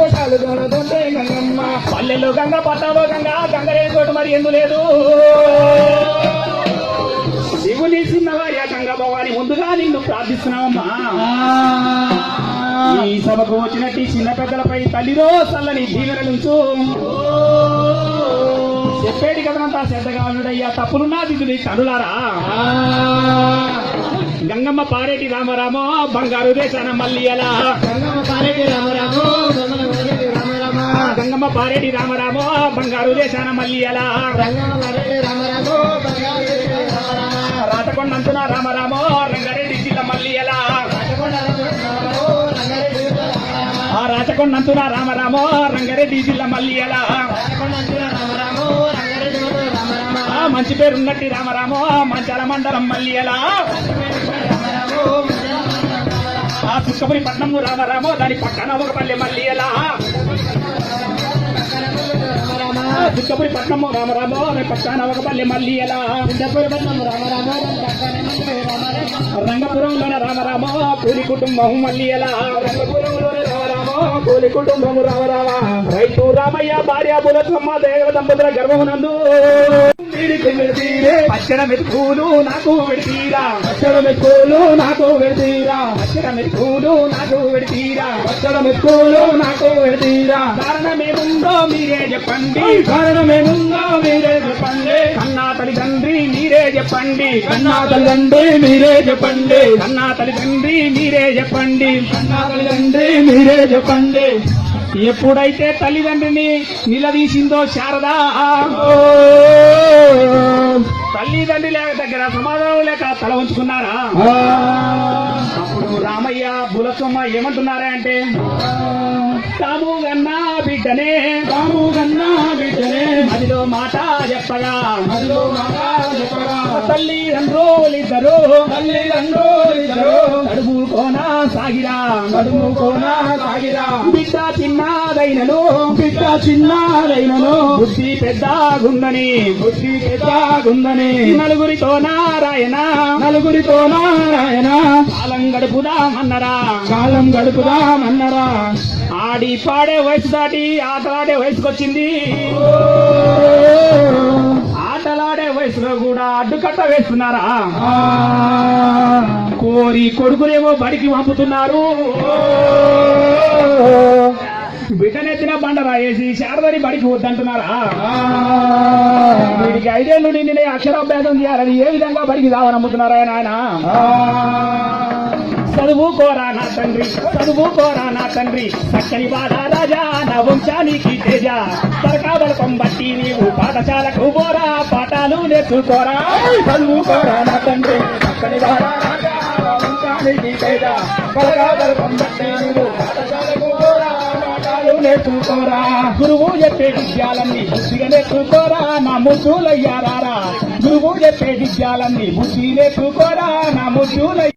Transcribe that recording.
గొట్టాలు దొరదొండే గంగమ్మ. పల్లెల్లో గంగ పట్టాలో గంగ గంగరే చోటు మరి ఎందు లేదు. శివుని చిన్నవారి గంగ భవాని ముందుగా నిన్ను ప్రార్థిస్తున్నావమ్మా. ఈ సభకు వచ్చినట్టు ఈ చిన్న పెద్దలపై తల్లిరో చల్లని దీవెనలుంచు. చెప్పేటి కథనంతా శ్రద్ధగా ఉన్నాడయ్యా తప్పులున్నా దిద్దుని తనులారా గంగమ్మ పారేటి రామరామో బంగారు దేశాన మల్లి ఎలా? గంగమ్మ పారేటి రామరామో గంగమ్మ పారేటి రామరామ? బంగారు దేశాన మల్లి ఎలా? గంగమ్మ పారేటి రామరామో బంగారు దేశ రామరామ? రాతకొండంతున రామరామో రంగారెడ్డి జిల్లా మల్లి ఎలా? రాచకొండ రామరామో? రంగారెడ్డి రామరామ ఆ రాచకొండంతున రామరామో రంగారెడ్డి జిల్లా మల్లి ఎలా? రాచకొండ అంచుల రామరామో? మంచి పేరు మంచి రామరామో మంచాల మండలం మళ్ళీ ఎలా ఆ సుక్కపురి పట్నము రామరామో దాని పక్కన ఒక పల్లె మళ్ళీ ఎలా రామరామ ఆ పట్నము రామరామో దాని పక్కన ఒక పల్లె మళ్ళీ ఎలా చింతపురపట్నం రామరామో పక్కనే రంగపురంలోన రామరామో కూలి కుటుంబం మళ్ళీ ఎలా రంగపురంలోనే రామరామో కూలి కుటుంబము రామరామ. రైతు రామయ్య భార్య బులసమ్మ దేవ దంపతుల గర్భమునందు పచ్చడ నాకు విడితీరా. పచ్చడ మెతుకులు నాకు విడితీరా. పచ్చడ మెతుకులు నాకు విడితీరా. పచ్చడ మెతుకులు నాకు విడితీరా. కారణమేముందో మీరే చెప్పండి. కారణమేముందో మీరే చెప్పండి. కన్నా తల్లిదండ్రి మీరే చెప్పండి. కన్నా తల్లిదండ్రి మీరే చెప్పండి. కన్నా తల్లిదండ్రి మీరే చెప్పండి. కన్నా తల్లిదండ్రి మీరే చెప్పండి. ఎప్పుడైతే తల్లిదండ్రిని నిలదీసిందో శారదా. తల్లిదండ్రి లేక దగ్గర సమాధానం లేక తల ఉంచుకున్నారా అప్పుడు రామయ్య బులసమ్మ ఏమంటున్నారా అంటే తాము గన్నా బిడ్డనే. తాము గన్నా బిడ్డనే. అదిలో మాట చెప్పగా. అదిలో మాట చెప్పగా. తల్లి తండ్రులిద్దరు. తల్లి తండ్రులిద్దరు. కడుపు కోనా సాగిరా. కడుపు కోనా సాగిరా. బిడ్డ చిన్నదైనను బిడ్డ చిన్నదైనను బుద్ధి పెద్దగుందని. బుద్ధి పెద్దగుందని. నలుగురితో నారాయణ. నలుగురితో నారాయణ. కాలం గడుపుదామన్నరా కాలం గడుపుదామన్నరా ఆడి పాడే వయసు దాటి ఆటలాడే వయసుకొచ్చింది. ఆటలాడే వయసులో కూడా అడ్డుకట్ట వేస్తున్నారా? కోరి కొడుకునేమో బడికి పంపుతున్నారు బిడ్డనెత్తిన బండరా వేసి శారదని బడికి వద్దంటున్నారా? వీడికి ఐదేళ్ళు నిండిన అక్షరాభ్యాసం చేయాలని ఏ విధంగా బడికి దావనమ్ముతున్నారా నాయన? చదువుకోరా నా తండ్రి చదువుకోరా నా తండ్రి. చక్కని బాధ రాజా నా వంశానికి తేజ. సరకాబలకం బట్టి నీవు పాఠశాలకు పోరా పాఠాలు నేర్చుకోరా. చదువుకోరా నా తండ్రి చక్కని బాధ రాజా వంశానికి తేజ. సరకాబలకం బట్టి నేర్చుకోరా గురువు చెప్పే విద్యాలన్నీ బుద్ధిగా నేర్చుకోరా నా ముద్దులయ్యారా గురువు చెప్పే విద్యాలన్నీ బుద్ధి నేర్చుకోరా నా ముద్దులయ్య